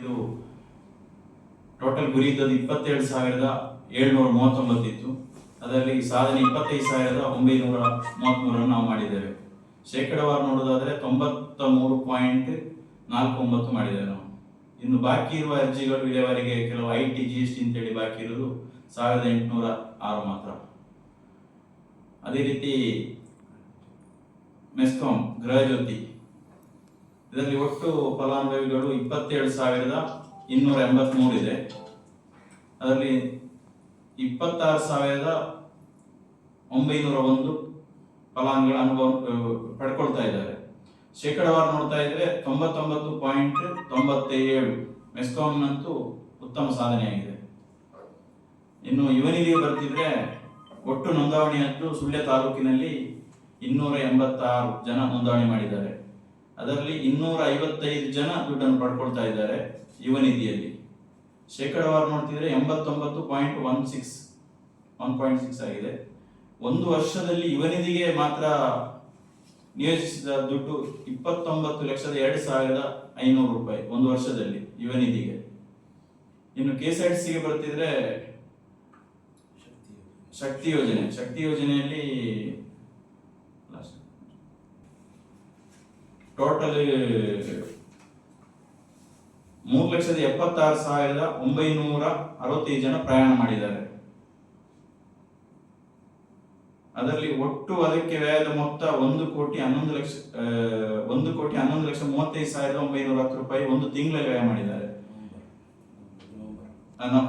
ಇದು ಟೋಟಲ್ ಗುರಿ ಇದ್ದದ್ದು ಇಪ್ಪತ್ತೇಳು ಸಾವಿರದ ಏಳ್ನೂರ ಮೂವತ್ತೊಂಬತ್ತಿತ್ತು ಅದರಲ್ಲಿ ಸಾಧನೆ ಇಪ್ಪತ್ತೈದು ಸಾವಿರದ ಒಂಬೈನೂರ ಮೂವತ್ತ್ಮೂರನ್ನು ನಾವು ಮಾಡಿದ್ದೇವೆ. ಶೇಕಡವಾರು ನೋಡೋದಾದರೆ ತೊಂಬತ್ತ ಮೂರು ಪಾಯಿಂಟ್ ನಾಲ್ಕು ಒಂಬತ್ತು ಮಾಡಿದ್ದೇವೆ ನಾವು. ಇನ್ನು ಬಾಕಿ ಇರುವ ಅರ್ಜಿಗಳು ಇಲ್ಲಿಯವರೆಗೆ ಕೆಲವು I T G S T ಅಂತೇಳಿ ಬಾಕಿ ಇರೋದು ಸಾವಿರದ ಎಂಟುನೂರ ಆರು ಮಾತ್ರ. ಅದೇ ರೀತಿ ಮೆಸ್ಕಾಂ ಗೃಹಜ್ಯೋತಿ ಇದರಲ್ಲಿ ಒಟ್ಟು ಫಲಾನುಭವಿಗಳು ಇಪ್ಪತ್ತೇಳು ಸಾವಿರದ ಇನ್ನೂರ ಎಂಬತ್ಮೂರು ಇದೆ. ಅದರಲ್ಲಿ ಇಪ್ಪತ್ತಾರು ಸಾವಿರದ ಒಂಬೈನೂರ ಒಂದು ಫಲಾನುಭವಿಗಳ ಅನುಭವ ಪಡ್ಕೊಳ್ತಾ ಇದ್ದಾರೆ. ಶೇಕಡಾವಾರು ನೋಡ್ತಾ ಇದ್ರೆ ತೊಂಬತ್ತೊಂಬತ್ತು ಪಾಯಿಂಟ್ ತೊಂಬತ್ತೇಳು. ಮೆಸ್ಕಾಂನಂತೂ ಉತ್ತಮ ಸಾಧನೆಯಾಗಿದೆ. ಇನ್ನು ಯುವನಿಧಿ ಬರ್ತಿದ್ರೆ ಒಟ್ಟು ನೋಂದಾವಣಿಯಂತೂ ಸುಳ್ಯ ತಾಲೂಕಿನಲ್ಲಿ ಇನ್ನೂರ ಎಂಬತ್ತಾರು ಜನ ನೋಂದಾವಣಿ ಮಾಡಿದ್ದಾರೆ. ಅದರಲ್ಲಿ ಇನ್ನೂರ ಐವತ್ತೈದು ಜನ ದುಡ್ಡನ್ನು ಪಡ್ಕೊಳ್ತಾ ಇದ್ದಾರೆ ಯುವ ನಿಧಿಯಲ್ಲಿ. ಶೇಕಡವಾರು ನೋಡ್ತಿದ್ರೆ ಎಂಬತ್ತೊಂಬತ್ತು point one six, one point six ಆಗಿದೆ. ಒಂದು ವರ್ಷದಲ್ಲಿ ಯುವ ನಿಧಿಗೆ ಮಾತ್ರ ನಿಯೋಜಿಸಿದ ದುಡ್ಡು ಇಪ್ಪತ್ತೊಂಬತ್ತು ಲಕ್ಷದ ಎರಡು ಸಾವಿರದ ಐನೂರು ರೂಪಾಯಿ ಒಂದು ವರ್ಷದಲ್ಲಿ ಯುವ ನಿಧಿಗೆ. ಇನ್ನು ಕೆ ಎಸ್ ಆರ್ ಸಿಗೆ ಬರ್ತಿದ್ರೆ ಶಕ್ತಿ ಯೋಜನೆ. ಶಕ್ತಿ ಯೋಜನೆಯಲ್ಲಿ ಟೋಟಲ್ ಮೂರು ಲಕ್ಷದ ಎಪ್ಪತ್ತಾರು ಸಾವಿರದ ಒಂಬೈನೂರ ಅರವತ್ತೈದು ಜನ ಪ್ರಯಾಣ ಮಾಡಿದ್ದಾರೆ. ಅದರಲ್ಲಿ ಒಟ್ಟು ಅದಕ್ಕೆ ವ್ಯಯದ ಮೊತ್ತ ಒಂದು ಕೋಟಿ ಹನ್ನೊಂದು ಲಕ್ಷ ಒಂದು ಕೋಟಿ ಹನ್ನೊಂದು ಲಕ್ಷ ಮೂವತ್ತೈದು ಸಾವಿರದ ಒಂಬೈನೂರ ಹತ್ತು ರೂಪಾಯಿ ಒಂದು ತಿಂಗಳ ವ್ಯಯ ಮಾಡಿದ್ದಾರೆ.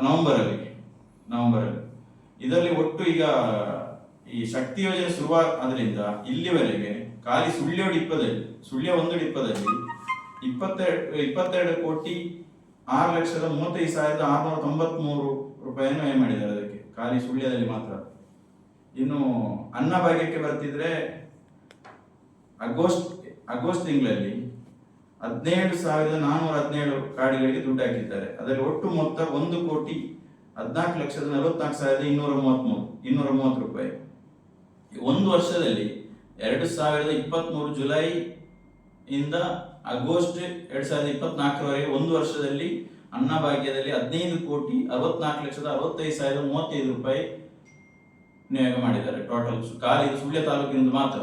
ನವೆಂಬರ್ ಅಲ್ಲಿ ನವೆಂಬರ್ ಅಲ್ಲಿ ಇದರಲ್ಲಿ ಒಟ್ಟು ಈಗ ಈ ಶಕ್ತಿ ಯೋಜನೆ ಶುರುವಾದ್ರಿಂದ ಇಲ್ಲಿವರೆಗೆ ಖಾಲಿ ಸುಳ್ಯ ಡಿಪ್ಪದಲ್ಲಿ, ಸುಳ್ಯ ಒಂದು ಡಿಪ್ಪದಲ್ಲಿ ಇಪ್ಪತ್ತೆರಡು ಇಪ್ಪತ್ತೆರಡು ಕೋಟಿ ಆರು ಲಕ್ಷದ ಮೂವತ್ತೈದು ಸಾವಿರದ ಆರುನೂರ ತೊಂಬತ್ಮೂರು ರೂಪಾಯಿಯನ್ನು ವ್ಯಯ ಮಾಡಿದ್ದಾರೆ ಅದಕ್ಕೆ, ಖಾಲಿ ಸುಳ್ಯದಲ್ಲಿ ಮಾತ್ರ. ಇನ್ನು ಅನ್ನಭಾಗ್ಯಕ್ಕೆ ಬರ್ತಿದ್ರೆ ಆಗಸ್ಟ್ ಆಗಸ್ಟ್ ತಿಂಗಳಲ್ಲಿ ಹದಿನೇಳು ಸಾವಿರದ ನಾನ್ನೂರ ಹದಿನೇಳು ಕಾರ್ಡ್ಗಳಿಗೆ ದುಡ್ಡು ಹಾಕಿದ್ದಾರೆ. ಅದರಲ್ಲಿ ಒಟ್ಟು ಮೊತ್ತ ಒಂದು ಕೋಟಿ ಹದಿನಾಲ್ಕು ಲಕ್ಷದ ನಲವತ್ನಾಲ್ಕು ಸಾವಿರದ ಇನ್ನೂರ ಮೂವತ್ತ್ಮೂರು ಇನ್ನೂರ ಮೂವತ್ತು ರೂಪಾಯಿ. ಒಂದು ವರ್ಷದಲ್ಲಿ ಎರಡು ಸಾವಿರದ ಇಪ್ಪತ್ತ್ಮೂರು ಜುಲೈ ಇಂದ ಆಗಸ್ಟ್ ಎರಡು ಸಾವಿರದ ಇಪ್ಪತ್ನಾಲ್ಕರವರೆಗೆ ಒಂದು ವರ್ಷದಲ್ಲಿ ಅನ್ನಭಾಗ್ಯದಲ್ಲಿ ಹದಿನೈದು ಕೋಟಿ ಅರವತ್ನಾಲ್ಕು ಲಕ್ಷದ ಅರವತ್ತೈದು ಸಾವಿರದ ಮೂವತ್ತೈದು ರೂಪಾಯಿ ನಿಯೋಗ ಮಾಡಿದ್ದಾರೆ ಟೋಟಲ್ ಖಾಲಿ ಸುಳ್ಯ ತಾಲೂಕಿನಿಂದ ಮಾತ್ರ.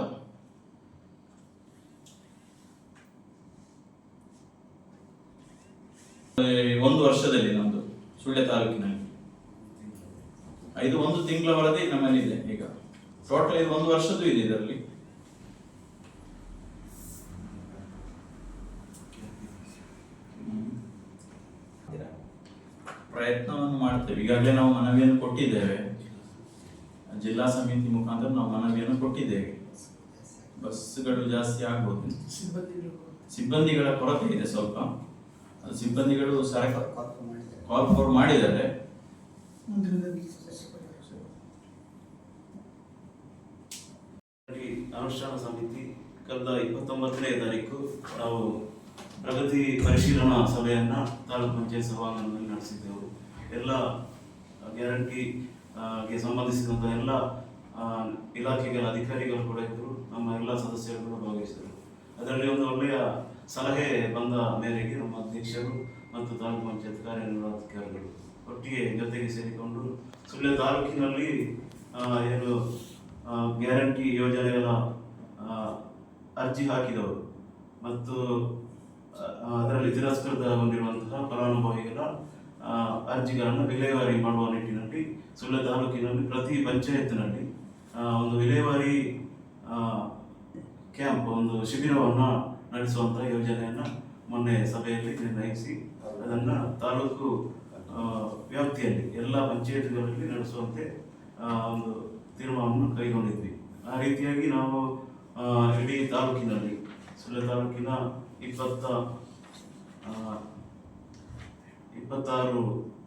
ಒಂದು ವರ್ಷದಲ್ಲಿ ನಮ್ದು ಸುಳ್ಯ ತಾಲೂಕಿನಲ್ಲಿ. ಇದು ಒಂದು ತಿಂಗಳ ಒಳಗೆ ನಮ್ಮಲ್ಲಿ ಇದೆ ಈಗ. ಟೋಟಲ್ ಇದು ಒಂದು ವರ್ಷದ್ದು ಇದೆ ಇದರಲ್ಲಿ ಪ್ರಯತ್ನವನ್ನು ಮಾಡ್ತೇವೆ. ಈಗಾಗಲೇ ನಾವು ಮನವಿಯನ್ನು ಕೊಟ್ಟಿದ್ದೇವೆ. ಜಿಲ್ಲಾ ಸಮಿತಿ ಮುಖಾಂತರ ನಾವು ಮನವಿಯನ್ನು ಕೊಟ್ಟಿದ್ದೇವೆ. ಬಸ್ಗಳು ಜಾಸ್ತಿ ಆಗ್ಬೋದು. ಸಿಬ್ಬಂದಿಗಳ ಕೊರತೆ ಇದೆ ಸ್ವಲ್ಪ. ಸಿಬ್ಬಂದಿಗಳು ಸರಕ ಕಾಲ್ ಫೋರ್ ಮಾಡಿದ್ದಾರೆ. ಅನುಷ್ಠಾನ ಸಮಿತಿ ಕಳೆದ ಇಪ್ಪತ್ತೊಂಬತ್ತನೇ ತಾರೀಕು ನಾವು ಪ್ರಗತಿ ಪರಿಶೀಲನಾ ಸಭೆಯನ್ನ ತಾಲೂಕು ಪಂಚಾಯತ್ ಸಭಾಂಗಣದಲ್ಲಿ ನಡೆಸಿದ್ದೆವು. ಎಲ್ಲ ಗ್ಯಾರಂಟಿ ಆ, ಗೆ ಸಂಬಂಧಿಸಿದಂತ ಎಲ್ಲ ಇಲಾಖೆಗಳ ಅಧಿಕಾರಿಗಳು ಕೂಡ ಇದ್ದರು. ನಮ್ಮ ಎಲ್ಲ ಸದಸ್ಯರು ಕೂಡ ಭಾಗವಹಿಸಿದರು ಅದರಲ್ಲಿ ಒಂದು ಒಳ್ಳೆಯ ಸಲಹೆ ಬಂದ ಮೇರೆಗೆ ನಮ್ಮ ಅಧ್ಯಕ್ಷರು ಮತ್ತು ತಾಲೂಕು ಪಂಚಾಯತ್ ಕಾರ್ಯನಿರ್ವಹಣಾಧಿಕಾರಿಗಳು ಒಟ್ಟಿಗೆ ಜೊತೆಗೆ ಸೇರಿಕೊಂಡು ಸುಳ್ಯ ತಾಲೂಕಿನಲ್ಲಿ ಏನು ಗ್ಯಾರಂಟಿ ಯೋಜನೆಗಳ ಅರ್ಜಿ ಹಾಕಿದವರು ಮತ್ತು ಅದರಲ್ಲಿ ತಿರಸ್ಕೃತಗೊಂಡಿರುವಂತಹ ಫಲಾನುಭವಿಗಳ ಅರ್ಜಿಗಳನ್ನು ವಿಲೇವಾರಿ ಮಾಡುವ ನಿಟ್ಟಿನಲ್ಲಿ ಸುಳ್ಯ ತಾಲೂಕಿನಲ್ಲಿ, ಪ್ರತಿ ಪಂಚಾಯತ್ನಲ್ಲಿ ಒಂದು ವಿಲೇವಾರಿ ಕ್ಯಾಂಪ್ ಒಂದು ಶಿಬಿರವನ್ನು ನಡೆಸುವಂತಹ ಯೋಜನೆಯನ್ನು ಮೊನ್ನೆ ಸಭೆಯಲ್ಲಿ ನಿರ್ಣಯಿಸಿ, ಅದನ್ನು ತಾಲೂಕು ವ್ಯಾಪ್ತಿಯಲ್ಲಿ, ಎಲ್ಲ ಪಂಚಾಯತ್ಗಳಲ್ಲಿ ನಡೆಸುವಂತೆ ಒಂದು ತೀರ್ಮಾನವನ್ನು ಕೈಗೊಂಡಿದ್ವಿ. ಆ ರೀತಿಯಾಗಿ ನಾವು ಇಡೀ ತಾಲೂಕಿನಲ್ಲಿ ಸುಳ್ಯ ತಾಲೂಕಿನ ಇಪ್ಪತ್ತ ಇಪ್ಪತ್ತಾರು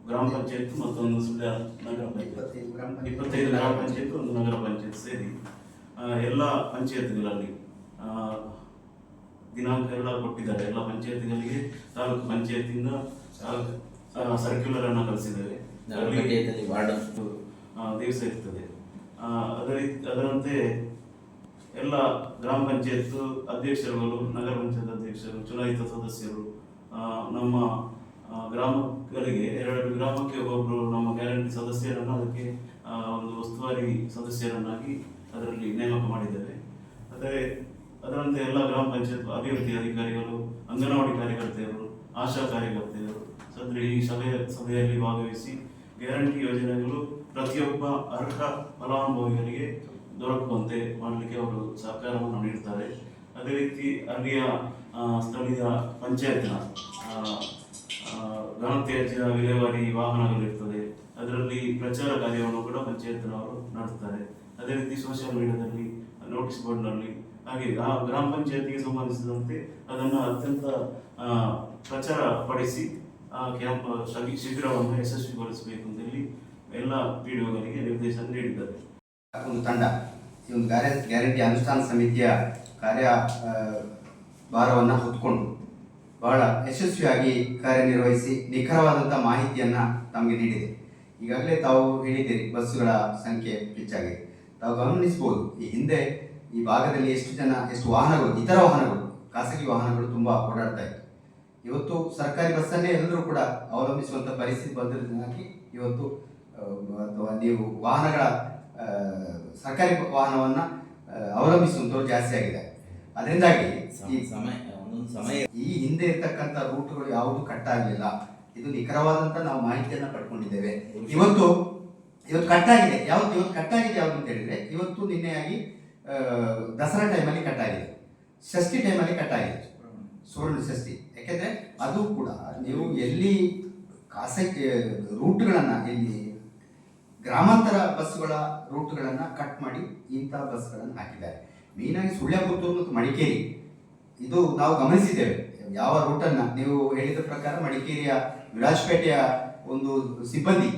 ಗ್ರಾಮ ಪಂಚಾಯತ್ ಮತ್ತೊಂದು ಸುಳ್ಯ ನಗರ ಪಂಚಾಯತ್. ಇಪ್ಪತ್ತೈದು ಗ್ರಾಮ ಪಂಚಾಯತ್. ಇಪ್ಪತ್ತೈದು ಗ್ರಾಮ ಪಂಚಾಯತ್ ಒಂದು ನಗರ ಪಂಚಾಯತ್ ಸೇರಿ ಎಲ್ಲ ಪಂಚಾಯತ್ಗಳಲ್ಲಿ ಆ, ದಿನಾಂಕ ಎಲ್ಲ ಕೊಟ್ಟಿದ್ದಾರೆ. ಎಲ್ಲ ಪಂಚಾಯತ್ಗಳಿಗೆ ತಾಲೂಕು ಪಂಚಾಯತಿಂದ ಸರ್ಕ್ಯುಲರ್ ಅನ್ನು ವಾರ್ಡ್ ದಿವಸ ಇರ್ತದೆ. ಅದರ ಅದೇ ರೀತಿ ಅದರಂತೆ ಎಲ್ಲ ಗ್ರಾಮ ಪಂಚಾಯತ್ ಅಧ್ಯಕ್ಷರುಗಳು ನಗರ ಪಂಚಾಯತ್ ಅಧ್ಯಕ್ಷರು ಚುನಾಯಿತ ಸದಸ್ಯರು ನಮ್ಮ ಗ್ರಾಮಗಳಿಗೆ, ಎರಡು ಗ್ರಾಮಕ್ಕೆ ಒಬ್ಬೊಬ್ರು ನಮ್ಮ ಗ್ಯಾರಂಟಿ ಸದಸ್ಯರನ್ನು ಅದಕ್ಕೆ ಒಂದು ಉಸ್ತುವಾರಿ ಸದಸ್ಯರನ್ನಾಗಿ ಅದರಲ್ಲಿ ನೇಮಕ ಮಾಡಿದ್ದೇವೆ ಅದೇ ಅದರಂತೆ ಎಲ್ಲ ಗ್ರಾಮ ಪಂಚಾಯತ್ ಅಭಿವೃದ್ಧಿ ಅಧಿಕಾರಿಗಳು, ಅಂಗನವಾಡಿ ಕಾರ್ಯಕರ್ತೆಯರು ಆಶಾ ಕಾರ್ಯಕರ್ತೆಯರು ಸದ್ರೆ ಈ ಸಭೆಯ ಸಭೆಯಲ್ಲಿ ಭಾಗವಹಿಸಿ ಗ್ಯಾರಂಟಿ ಯೋಜನೆಗಳು ಪ್ರತಿಯೊಬ್ಬ ಅರ್ಹ ಫಲಾನುಭವಿಗಳಿಗೆ ದೊರಕುವಂತೆ ಮಾಡಲಿಕ್ಕೆ ಅವರು ಸಹಕಾರವನ್ನು ನೀಡ್ತಾರೆ. ಅದೇ ರೀತಿ ಅಲ್ಲಿಯ ಸ್ಥಳೀಯ ಪಂಚಾಯತ್ನ ಘನತ್ಯಾಜ್ಯ ವಿಲೇವಾರಿ ವಾಹನಗಳಿರ್ತದೆ. ಅದರಲ್ಲಿ ಪ್ರಚಾರ ಕಾರ್ಯವನ್ನು ಕೂಡ ಪಂಚಾಯತ್ನವರು ನಡೆಸ್ತಾರೆ. ಅದೇ ರೀತಿ ಸೋಷಿಯಲ್ ಮೀಡಿಯಾದಲ್ಲಿ ನೋಟಿಸ್ ಬೋರ್ಡ್ನಲ್ಲಿ ಹಾಗೆ ಗ್ರಾ- ಗ್ರಾಮ ಪಂಚಾಯತಿಗೆ ಸಂಬಂಧಿಸಿದಂತೆ ಅದನ್ನು ಅತ್ಯಂತ ಪ್ರಚಾರ ಪಡಿಸಿ ಆ ಕ್ಯಾಂಪ್ ಶಿಬಿರವನ್ನು ಯಶಸ್ವಿಗೊಳಿಸಬೇಕು ಅಂತೇಳಿ ಎಲ್ಲ ಒಗಳಿಗೆ ನಿರ್ದೇಶನ ನೀಡಿದ್ದಾರೆ. ಒಂದು ತಂಡ. ಈ ಒಂದು ಗ್ಯಾರೆ, ಗ್ಯಾರಂಟಿ ಅನುಷ್ಠಾನ ಸಮಿತಿಯ ಕಾರ್ಯ ಭಾರವನ್ನು ಹೊತ್ಕೊಂಡು ಬಹಳ ಯಶಸ್ವಿಯಾಗಿ ಕಾರ್ಯನಿರ್ವಹಿಸಿ ನಿಖರವಾದಂಥ ಮಾಹಿತಿಯನ್ನು ತಮಗೆ ನೀಡಿದೆ. ಈಗಾಗಲೇ ತಾವು ಹೇಳಿದ್ದೀರಿ, ಬಸ್ಸುಗಳ ಸಂಖ್ಯೆ ಹೆಚ್ಚಾಗಿದೆ. ತಾವು ಗಮನಿಸ್ಬೋದು ಈ ಹಿಂದೆ ಈ ಭಾಗದಲ್ಲಿ ಎಷ್ಟು ಜನ, ಎಷ್ಟು ವಾಹನಗಳು, ಇತರ ವಾಹನಗಳು, ಖಾಸಗಿ ವಾಹನಗಳು ತುಂಬ ಓಡಾಡ್ತಾ ಇತ್ತು. ಇವತ್ತು ಸರ್ಕಾರಿ ಬಸ್ಸನ್ನೇ ಎಲ್ಲರೂ ಕೂಡ ಅವಲಂಬಿಸುವಂಥ ಪರಿಸ್ಥಿತಿ ಬಂದಿರೋದಕ್ಕಾಗಿ ಇವತ್ತು ಅಥವಾ ನೀವು ವಾಹನಗಳ ಸರ್ಕಾರಿ ವಾಹನವನ್ನ ಅವಲಂಬಿಸುವಂಥವ್ರು ಜಾಸ್ತಿ ಆಗಿದೆ ಅದರಿಂದಾಗಿ ಈ ಸಮಯ ಒಂದೊಂದು ಸಮಯ ಈ ಹಿಂದೆ ಇರ್ತಕ್ಕಂಥ ರೂಟ್ಗಳು ಯಾವುದು ಕಟ್ ಆಗಲಿಲ್ಲ. ಇದು ನಿಖರವಾದಂತ ನಾವು ಮಾಹಿತಿಯನ್ನ ಪಡ್ಕೊಂಡಿದ್ದೇವೆ. ಇವತ್ತು ಇವತ್ತು ಕಟ್ ಆಗಿದೆ. ಯಾವತ್ತು ಇವತ್ತು ಕಟ್ಟಾಗಿದೆ ಯಾವ್ದು ಅಂತ ಹೇಳಿದ್ರೆ, ಇವತ್ತು ನಿನ್ನೆಯಾಗಿ ದಸರಾ ಟೈಮಲ್ಲಿ ಆಗಿದೆ. ಷಷ್ಠಿ ಟೈಮಲ್ಲಿ ಆಗಿದೆ. ಸುವರ್ಣ ಷಷ್ಠಿ. ಯಾಕೆಂದ್ರೆ ಅದು ಕೂಡ ನೀವು ಎಲ್ಲಿ ಖಾಸಗಿ ರೂಟ್ಗಳನ್ನ, ಎಲ್ಲಿ ಗ್ರಾಮಾಂತರ ಬಸ್ಗಳ ರೂಟ್ಗಳನ್ನ ಕಟ್ ಮಾಡಿ ಇಂಥ ಬಸ್ಗಳನ್ನು ಹಾಕಿದ್ದಾರೆ. ಮೇಯ್ನಾಗಿ ಸುಳ್ಯಪುತ್ತೂರು ಮತ್ತು ಮಡಿಕೇರಿ. ಇದು ನಾವು ಗಮನಿಸಿದ್ದೇವೆ. ಯಾವ ರೂಟನ್ನು? ನೀವು ಹೇಳಿದ ಪ್ರಕಾರ ಮಡಿಕೇರಿಯ, ವಿರಾಜಪೇಟೆಯ ಒಂದು ಸಿಬ್ಬಂದಿ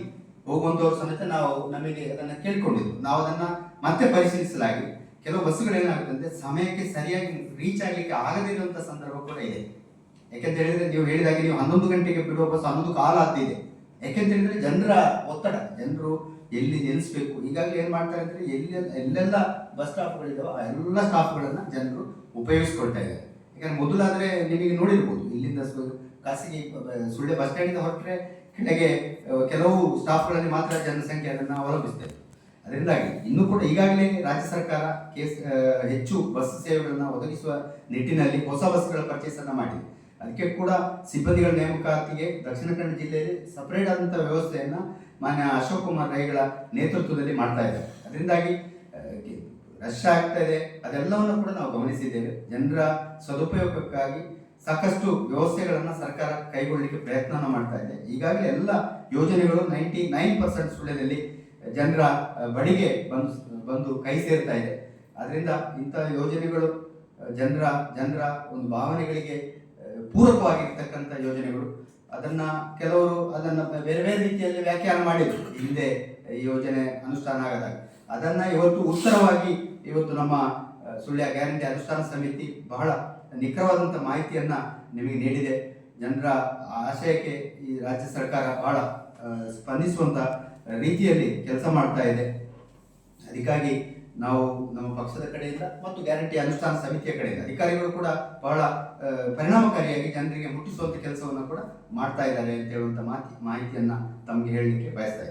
ಹೋಗುವಂಥವ್ರ ಸಮೇತ ನಾವು ನಮಗೆ ಅದನ್ನು ಕೇಳಿಕೊಂಡಿದ್ದು. ನಾವು ಅದನ್ನ ಮತ್ತೆ ಪರಿಶೀಲಿಸಲಾಗಿ ಕೆಲವು ಬಸ್ಸುಗಳು ಏನಾಗುತ್ತಂದ್ರೆ ಸಮಯಕ್ಕೆ ಸರಿಯಾಗಿ ರೀಚ್ ಆಗಲಿಕ್ಕೆ ಆಗದಿರುವಂಥ ಸಂದರ್ಭ ಕೂಡ ಇದೆ. ಯಾಕೆಂತ ಹೇಳಿದ್ರೆ ನೀವು ಹೇಳಿದಾಗೆ ನೀವು ಹನ್ನೊಂದು ಗಂಟೆಗೆ ಬಿಡುವ ಬಸ್ ಹನ್ನೊಂದು ಕಾಲ ಆಗ್ತಿದೆ. ಯಾಕೆಂತ ಹೇಳಿದ್ರೆ ಜನರ ಒತ್ತಡ, ಜನರು ಎಲ್ಲಿ ನಿಲ್ಲಿಸ್ಬೇಕು ಈಗಾಗಲೇ ಏನು ಮಾಡ್ತಾರೆ ಅಂದರೆ ಎಲ್ಲಿ, ಎಲ್ಲೆಲ್ಲ ಬಸ್ ಸ್ಟಾಪ್ಗಳಿದಾವೆ ಆ ಎಲ್ಲ ಸ್ಟಾಪ್ಗಳನ್ನು ಜನರು ಉಪಯೋಗಿಸ್ಕೊಳ್ತಾ ಇದ್ದಾರೆ. ಯಾಕಂದ್ರೆ ಮೊದಲಾದ್ರೆ ನಿಮಗೆ ನೋಡಿರ್ಬೋದು. ಇಲ್ಲಿಂದ ಖಾಸಗಿ ಸುಳ್ಳೆ ಬಸ್ ಸ್ಟ್ಯಾಂಡಿಂದ ಹೊರಟ್ರೆ ಕೆಳಗೆ ಕೆಲವು ಸ್ಟಾಫ್ಗಳಲ್ಲಿ ಮಾತ್ರ ಜನಸಂಖ್ಯೆ ಅದನ್ನು ಅವಲಂಬಿಸ್ತದೆ ಅದರಿಂದಾಗಿ ಇನ್ನೂ ಕೂಡ ಈಗಾಗಲೇ ರಾಜ್ಯ ಸರ್ಕಾರ ಕೇಸ್ ಹೆಚ್ಚು ಬಸ್ ಸೇವೆಗಳನ್ನು ಒದಗಿಸುವ ನಿಟ್ಟಿನಲ್ಲಿ ಹೊಸ ಬಸ್ಗಳ ಪರ್ಚೇಸ್ ಅನ್ನ ಮಾಡಿದೆ. ಅದಕ್ಕೆ ಕೂಡ ಸಿಬ್ಬಂದಿಗಳ ನೇಮಕಾತಿಗೆ ದಕ್ಷಿಣ ಕನ್ನಡ ಜಿಲ್ಲೆಯಲ್ಲಿ ಸಪರೇಟ್ ಆದಂಥ ವ್ಯವಸ್ಥೆಯನ್ನು ಮಾನ್ಯ ಅಶೋಕ್ ಕುಮಾರ್ ರೈಗಳ ನೇತೃತ್ವದಲ್ಲಿ ಮಾಡ್ತಾ ಇದ್ದಾರೆ. ಅದರಿಂದಾಗಿ ರಶ್ ಆಗ್ತಾ ಇದೆ. ಅದೆಲ್ಲವನ್ನು ಕೂಡ ನಾವು ಗಮನಿಸಿದ್ದೇವೆ. ಜನರ ಸದುಪಯೋಗಕ್ಕಾಗಿ ಸಾಕಷ್ಟು ವ್ಯವಸ್ಥೆಗಳನ್ನು ಸರ್ಕಾರ ಕೈಗೊಳ್ಳಲಿಕ್ಕೆ ಪ್ರಯತ್ನ ಮಾಡ್ತಾ ಇದೆ. ಈಗಾಗಲೇ ಎಲ್ಲ ಯೋಜನೆಗಳು ನೈಂಟಿ ನೈನ್ ಪರ್ಸೆಂಟ್ ಸುಳ್ಯದಲ್ಲಿ ಜನರ ಬಡಿಗೆ ಬಂದು ಬಂದು ಕೈ ಸೇರ್ತಾ ಇದೆ. ಅದರಿಂದ ಇಂಥ ಯೋಜನೆಗಳು, ಜನರ ಜನರ ಒಂದು ಭಾವನೆಗಳಿಗೆ ಪೂರಕವಾಗಿರ್ತಕ್ಕಂಥ ಯೋಜನೆಗಳು ಅದನ್ನ ಕೆಲವರು ಅದನ್ನ ಬೇರೆ ಬೇರೆ ರೀತಿಯಲ್ಲಿ ವ್ಯಾಖ್ಯಾನ ಮಾಡಿದ್ರು. ಹಿಂದೆ ಯೋಜನೆ ಅನುಷ್ಠಾನ ಆಗದಾಗ. ಅದನ್ನ ಇವತ್ತು ಉತ್ತರವಾಗಿ ಇವತ್ತು ನಮ್ಮ ಸುಳ್ಯ ಗ್ಯಾರಂಟಿ ಅನುಷ್ಠಾನ ಸಮಿತಿ ಬಹಳ ನಿಖರವಾದಂಥ ಮಾಹಿತಿಯನ್ನ ನಿಮಗೆ ನೀಡಿದೆ. ಜನರ ಆಶಯಕ್ಕೆ ಈ ರಾಜ್ಯ ಸರ್ಕಾರ ಬಹಳ ಸ್ಪಂದಿಸುವಂಥ ರೀತಿಯಲ್ಲಿ ಕೆಲಸ ಮಾಡ್ತಾ ಇದೆ. ಅದಕ್ಕಾಗಿ ನಾವು ನಮ್ಮ ಪಕ್ಷದ ಕಡೆಯಿಂದ ಮತ್ತು ಗ್ಯಾರಂಟಿ ಅನುಷ್ಠಾನ ಸಮಿತಿಯ ಕಡೆಯಿಂದ, ಅಧಿಕಾರಿಗಳು ಕೂಡ ಬಹಳ ಪರಿಣಾಮಕಾರಿಯಾಗಿ ಜನರಿಗೆ ಮುಟ್ಟಿಸುವಂತ ಕೆಲಸವನ್ನು ಕೂಡ ಮಾಡ್ತಾ ಇದ್ದಾರೆ ಅಂತ ಹೇಳುವಂತ ಮಾತಿ, ಮಾಹಿತಿಯನ್ನ ತಮಗೆ ಹೇಳಲಿಕ್ಕೆ ಬಯಸ್ತಾ